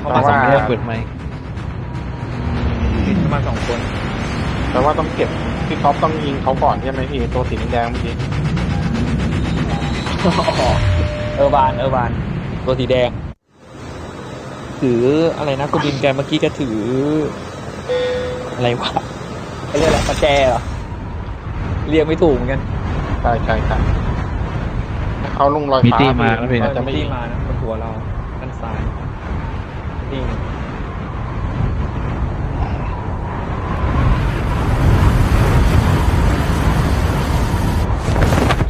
เข้าแต่มาสว่าองไม่คได้นเปิดไมค์เข้ามาสองคนแต่ว่าต้องเก็บพี่ก๊อฟต้องยิงเขาก่อนใช่ไหมพี่ตัวสีแดงเมื่อกี้เออร์บานเออร์บานตัวสีแดง ถืออะไรนะคุณบินแกเมื่อกี้แกถือ อะไรวะเขาเรียกอะไรประแจเหรอเรียกไม่ถูกเหมือนกันใช่ใช่ใช่ถ้าเขาลงรอยมีฟ้าตี้มาแล้วพี่เออาอจจะไม่ที่ยิงมานะบนหัวเราด้าน ซ้ายนี่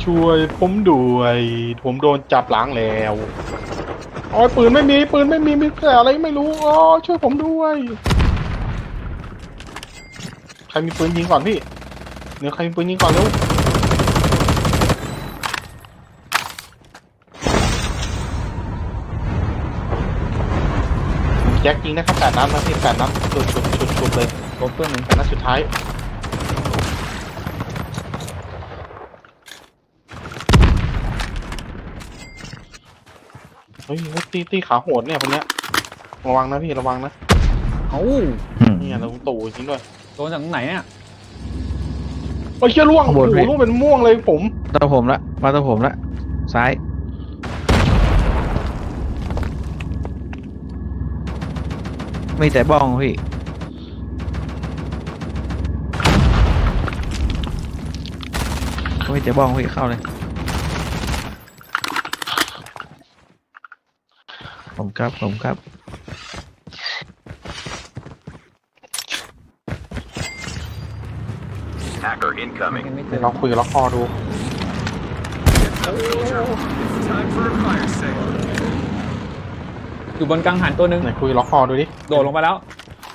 ช่วยผมด้วย ผมโดนจับหลังแล้วโอ้ยปืนไม่มีปืนไม่มีมีแต่อะไรไม่รู้อ๋อช่วยผมด้วย ใครมีปืนยิงก่อนพี่เดี๋ยวใครมีปืนยิงก่อนเร็ว จ็คยิงนะครับแปดนัดนะพี่แปดนัดชุดชุดชุดชุดเลยลบตัวหนึ่งแปดนัดสุดท้ายเฮ้ยเฮ้ยตีตีขาโหดเนี่ยคนเนี้ยระวังนะพี่ระวังนะเอ้าอืมเนี่ยเราตู่จริงด้วยโดนจากตรงไหนเนี่ยโอ้ยเชี่ยล่วงข้างโอ้บนโหพี่ล่วงเป็นม่วงเลยผมตัวผมละมาตัวผมละซ้าย ม่แต่บ้องพี่ไม่แต่บ้องพี่เข้าเลย ผมครับ ผมครับ Hacker ไม่ incoming. ไม่เจเดี๋อยวลองคุยกับล็อกคอดู Time for a fire sale. อยู่บนกังหันตัวหนึ่งไหนคุยกับล็อกคอดูดิโดดลงไปแล้ว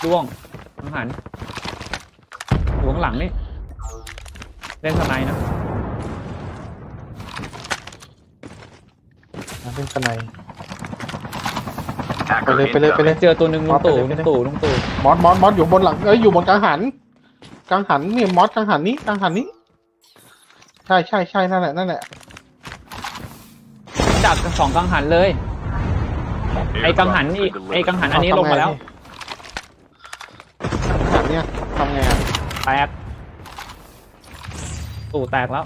ร่วงกังหันอยู่ข้างหลังนี่เล่นสไนด์นะมาเป็นสไนด์ Hacker ไปเลยไปเลยไปเลย incoming. เจอตัวหนึ่งลุงตู่ไปลุเลยงไปเลยตู่ลุงตู่มอสมอสมอสอยู่บนหลังเอ้ยอยู่บนกังหันกังหันเนี่ยมอสกังหันนี้กังหันนี้ ใช่ใช่ใช่นั่นแหละนั่นแหละดักสองกังหันเลย ไอ้กังหันนี่ Airdrop has been ไอ้ delivered. กังหันอันนี้ลงมาแล้วกังหันเนี่ยทำไงอะแตกตู่แตกแล้ว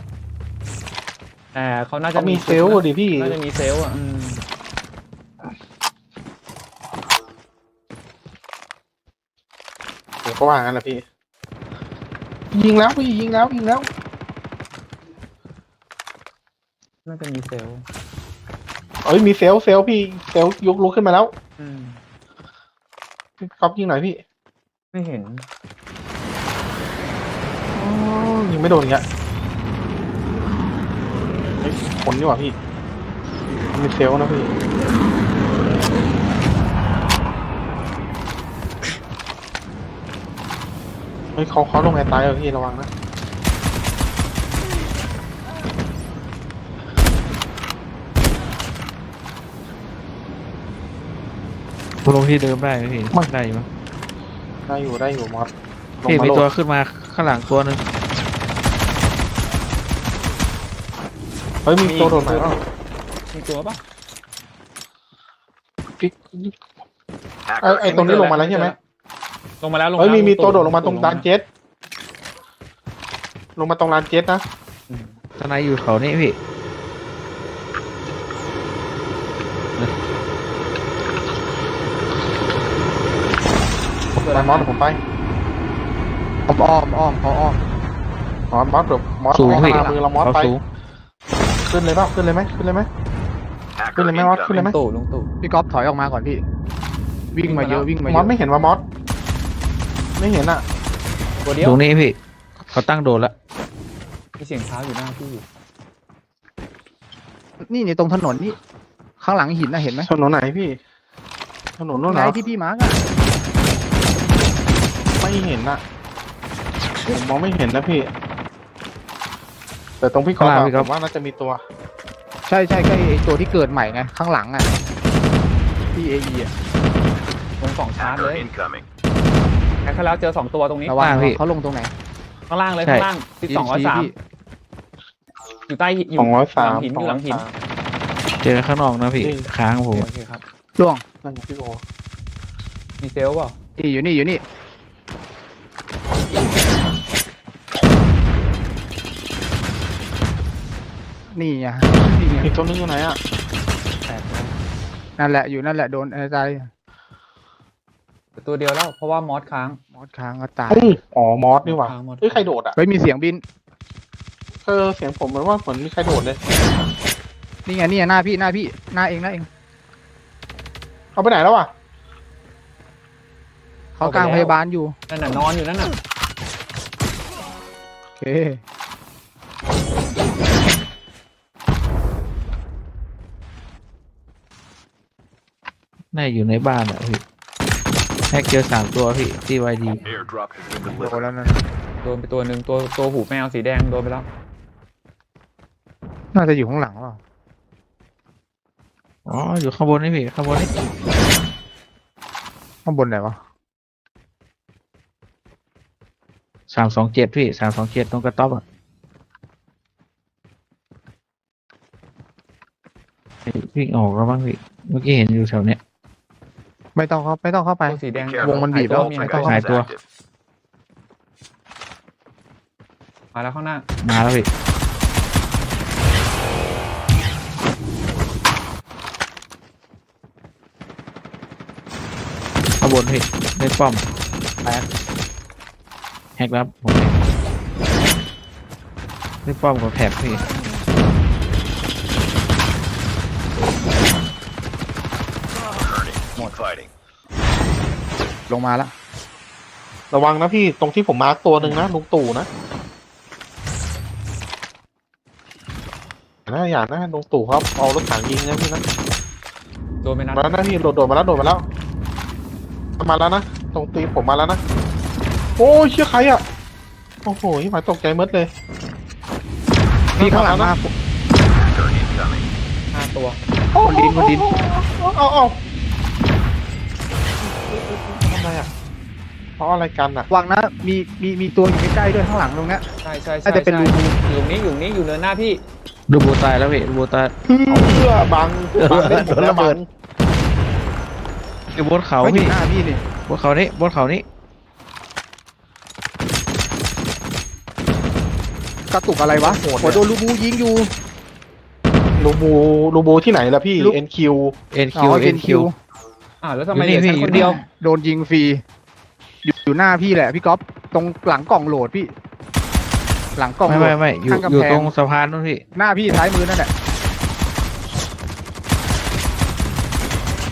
แต่เขาน่าจะเขามีเซลล์ดิพี่ น่าจะมีเซลล์อะอืมผมก็ว่างั้นแหละพี่ ยิงแล้วพี่ยิงแล้วยิงแล้ว น่าจะมีเซลล์ เอ้ยมีเซลล์เซลล์พี่เซลล์ยกลุกขึ้นมาแล้วอืมพี่ก๊อฟยิงหน่อยพี่ไม่เห็น อ๋อยิงไม่โดนอีกอะเฮ้ยคนนี่หว่าพี่มีเซลล์นะพี่เฮ้ยเขาเขาลงไงตายเหรอพี่ระวังนะ ลงที่เดิมได้ไหมพี่ได้อยู่มั้ยได้อยู่ได้อยู่มอสลงพี่มามีโหลตัวดขึ้นมาข้างหลังตัวหนึงเฮ้ยมีตัวโดดไหนบ้างมีตัวปะพี่ไอ้ไอ้ตรงนี้ลงมาแล้วใช่ไหมลงมาแล้วลงเฮ้ยมีมีตัวโดดลงมาตรงลานเจ็ตลงมาตรงลานเจ็ตนะทนายอยู่เขานี่พี่ ไปมอสผมไปผมอ้อมอ้อมเขาอ้อมมอสมอสเดี๋ยวมอสสูงให้พี่หามือเรามอสเขาไป สูงขึ้นเลยเปล่าขึ้นเลยไหมขึ้นเลยไหม Hacker ขึ้นเลยไหมมอสขึ้นเลย incoming. ไหม ตู่ลุงตู่พี่ก๊อฟถอยออกมาก่อนพี่ วิ่งมาเยอะวิ่งมาเยมออะสไม่เห็นว่ามอสไม่เห็นอะตัวเดียวตรงนี้พี่เขาตั้งโดนละมีเสียงเท้าอยู่หน้าพี่นี่นี่ตรงถนนนี่ข้างหลังหินนะเห็นไหมถนนไหนพี่ถนนนู้นเหรไหนอที่พี่มาร์กอะ ไม่เห็นอะผมมองไม่เห็นนะพี่ แต่ตรงพี่กอล์ฟข้างหลัอะงพี่ก๊ผอฟมว่าน่าจะมีตัวใช่ใช่ใช่ไอ้ตัวที่เกิดใหม่ไงข้างหลังอะที่เอไอะลงสองชาร์จเล Hacker ย incoming. แค่แล้วเจอสองตัวตรงนี้ ระวังอ่าพี่ เขาลงตรงไหนข้างล่างเลย ใช่ ข้างล่างสิบสองร้อยสามชี้อยู่ใต้อยู่ สองร้อยสามหลังหินอยู่หลังหินเจอข้างนอกนะพี่จริง ค้างผโอมเคครับล่วงนั่นไงพี่โอมีเซลล์เปล่านี่อยู่นี่อยู่นี่ นี่ไงนี่ไงอีกตัวนึงอยู่ไหนอะแตกแล้วนั่นแหละอยู่นั่นแหละโดนอะไรตายตัวเดียวแล้วเพราะว่ามอสค้างมอสค้างก็ตายเอ้ยอ๋อมอสนี่หว่าค้างมอสเฮ้ยใครโดดอะ เฮ้ยมีเสียงบิน เออเสียงผมเหมือนว่าเหมือนมีใครโดดเลย นี่ไงนี่ไงหน้าพี่หน้าพี่หน้าเองหน้าเองเอาไปไหนแล้วอะเขากลางพยาบาลอยู่นั่นน่ะนอนอยู่นั่นน่ะโอเค น่าอยู่ในบ้านอะพี่แฮกเจอสามตัวพี่ที่ไวดี Airdrop has been โดน delivered. แล้วนั่นโดนไปตัวหนึ่งตัวตัวหูแมวสีแดงโดนไปแล้วน่าจะอยู่ข้างหลังเปล่าอ๋ออยู่ข้างบนนี่พี่ข้างบนนี่ข้างบนไหนวะสามสองเจ็ดพี่สามสองเจ็ดตรงกระต๊อบอะวิ่งออกแล้วบ้างพี่เมื่อกี้เห็นอยู่แถวเนี้ย ไม่ต้องเข้าไม่ต้องเข้าไป ตัวสีแดง Be careful. วงมันบีบแล้วมี Ultra ไม่ต้อง Guide หาย is ตัว active. มาแล้วข้างหน้ามาแล้วพี่ข้างบนพี่ได้ป้อมแตกแฮกแล้วผมเองได้ป้อมกับแท็บพี่ Keep fighting. ลงมาแล้วระวังนะพี่ตรงที่ผมมาร์กตัวหนึ่งนะลุงตู่นะนะอย่านะลุงตู่ครับเอารถถังยิงนะพี่นะโดนไปนัดมาแล้วนะพี่โดดโดดมาแล้วโดดมาแล้วมาแล้วนะตรงตีนผมมาแล้วนะโอ้ยเชื่อใครอะโอ้โหหมายตกใจมดเลยพี่ข้างหลังมา Hacker incoming. ห้าตัว คนดินคนดิน เอาเอา ทำไมอะเพราะอะไรกันอะวางนะมีมีมีตัวอยู่ใกล้ๆด้วยข้างหลังตรงเนี้ย ใช่ใช่ใช่น่าจะเป็นใช่รู อยู่นี้อยู่นี้อยู่เนินหน้าพี่ดูบูตายแล้วพี่ดูบูตายเพื่อบังบังเล่นผมแล้วบังอยู่บนเขาเขาอยู่พี่หน้าพี่นี่บนเขานี้บนเขานี้กระตุกอะไรวะโหัวโดนลูบูยิงอยู่ ลูบูลูบูที่ไหนล่ะพี่ลู NQ เอ็นอ๋คิวอเอ็นคิว อ่าวแล้วทำไมเหอยู่ลืนี่อฉันพี่คนเดียว โดนยิงฟรีอยู่อยู่หน้าพี่แหละพี่ก๊อฟตรงหลังกล่องโหลดพี่ หลังกล่องไม่โหลไม่ด ไม่อยู่ข้างกำแพงอยู่ตรงสะพานนู่นพี่หน้าพี่ซ้ายมือนั่นแหละ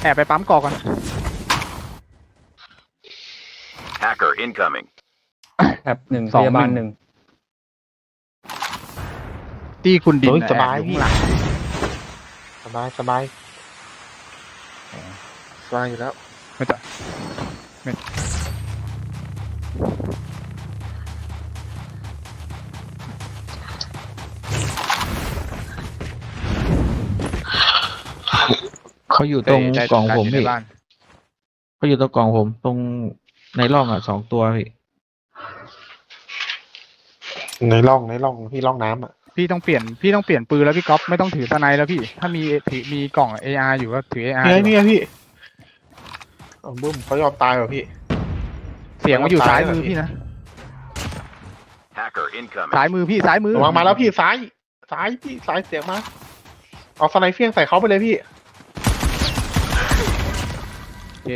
แอบไปปั๊มกอกก่อน Hacker incoming. แถบหนึ่งสองพยาบาลหหนึ่นึ่งงตีคุณดินเฮ้ยน่ะสบายแอบอพี่ข้างหลังสบายสบาย สบายอยู่แล้วไม่ต้องไม่เขาอยู่ตรงได้กล่องได้ผมยู่ในพี่บ้านเขาอยู่ตรงกล่องผม ตรงในร่องอะสองตัวพี่ในร่องในร่องพี่ร่องน้ำอะพี่ต้องเปลี่ยนพี่ต้องเปลี่ยนปืนแล้วพี่ก๊อฟไม่ต้องถือสไนแล้วพี่ ถ้ามีถือมีกล่อง AR อยู่ก็ถือ AR นี่ไงอยู่นี่ไงพี่ เอาบึ้มเขายอมตายเหรอพี่ เสียงมันอยู่ซ้ายมือพี่นะ Hacker incoming. ซ้ายมือพี่ซ้ายมือระวังมาแล้วพี่ซ้าย ซ้ายพี่ซ้ายเสียงมาเอาสไนเฟียงใส่เขาไปเลยพี่ โอเค